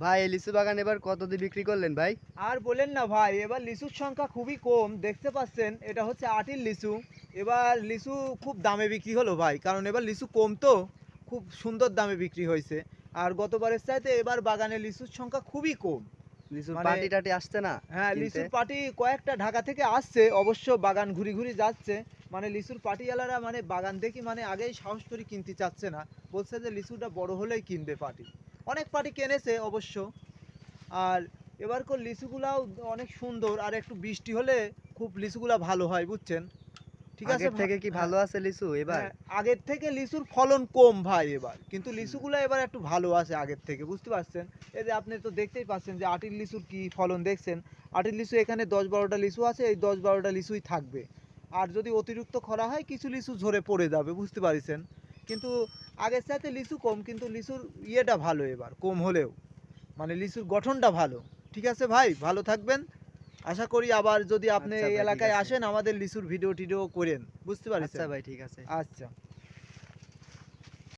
ভাই এই লিচু বাগান এবার কত দিয়ে বিক্রি করলেন ভাই? আর বলেন না ভাই এবার লিচুর সংখ্যা খুবই কম। দেখতে পাচ্ছেন এটা হচ্ছে আটির লিচু। এবার লিচু খুব দামে বিক্রি হলো ভাই কারণ এবার লিচু কম তো খুব সুন্দর দামে বিক্রি হয়েছে। আর গতবারের চাইতে এবার বাগানে লিচুর সংখ্যা খুবই কম। লিচুর মানে- টাটি আসছে না হ্যাঁ লিচুর পাটি কয়েকটা ঢাকা থেকে আসছে অবশ্য বাগান ঘুরি ঘুরি যাচ্ছে। মানে লিচুর পাটিওয়ালারা মানে বাগান দেখি মানে আগেই সাহস করে কিনতে চাচ্ছে না। বলছে যে লিচুটা বড় হলেই কিনবে পাটি। অনেক পাটি কিনেছে অবশ্য। আর এবারকার লিচুগুলাও অনেক সুন্দর আর একটু বৃষ্টি হলে খুব লিচুগুলা ভালো হয় বুঝছেন? ঠিক আছে? থেকে কি হ্যাঁ। ভালো আছে লিচু এবার? হ্যাঁ, আগের থেকে লিচুর ফলন কম ভাই এবার। কিন্তু লিচুগুলো এবার একটু ভালো আছে আগের থেকে বুঝতে পারছেন? এই যে আপনি তো দেখতেই পাচ্ছেন যে আটির লিচুর কি ফলন দেখছেন? আটির লিচু এখানে দশ বারোটা লিচু আছে এই দশ বারোটা লিচুই থাকবে। আর যদি অতিরিক্ত খরা হয় কিছু লিচু ঝরে পড়ে যাবে বুঝতে পারছেন? কিন্তু আগের সাথে লিচু কম কিন্তু লিচুর ইয়েটা ভালো এবার কম হলেও। মানে লিচুর গঠনটা ভালো। ঠিক আছে ভাই? ভালো থাকবেন। আশা করি আবার যদি আপনি আচ্ছা এই এলাকায় আসেন আমাদের লিচুর ভিডিও টিডিও করেন। বুঝতে পারছেন? আচ্ছা ভাই ঠিক আছে। আচ্ছা।